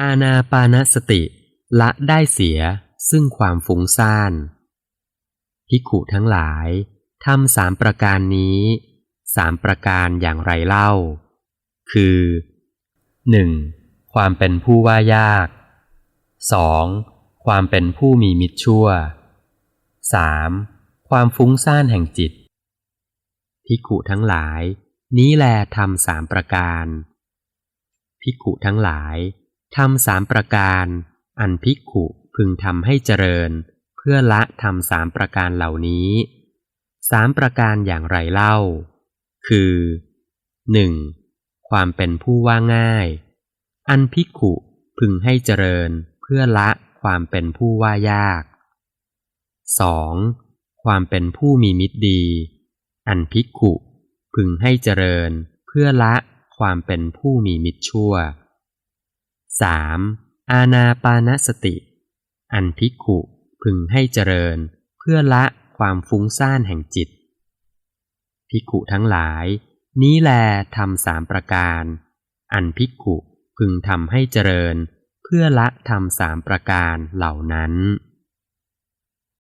อาณาปานสติ ละได้เสียซึ่งความฟุ้งซ่านภิขุทั้งหลายทำสามประการนี้ สามประการอย่างไรเล่า คือ 1. ความเป็นผู้ว่ายาก 2. ความเป็นผู้มีมิตรชั่ว 3. ความฟุ้งซ่านแห่งจิตภิกขุทั้งหลาย นี้แลทำสามประการภิกขุทั้งหลาย ทำสามประการ อันภิกขุพึงทำให้เจริญ เพื่อละทำสามประการเหล่านี้สามประการอย่างไรเล่า คือ 1. ความเป็นผู้ว่าง่าย อันภิกขุพึงให้เจริญ เพื่อละความเป็นผู้ว่ายาก 2. ความเป็นผู้มีมิตรดี อันภิกขุพึงให้เจริญ เพื่อละความเป็นผู้มีมิตรชั่ว 3. อาณาปานสติ อันภิกขุพึงให้เจริญ เพื่อละความฟุ้งซ่านแห่งจิตภิกขุทั้งหลาย นี้แลทำสามประการ อันภิกขุพึงทำให้เจริญ เพื่อละทำสามประการเหล่านั้น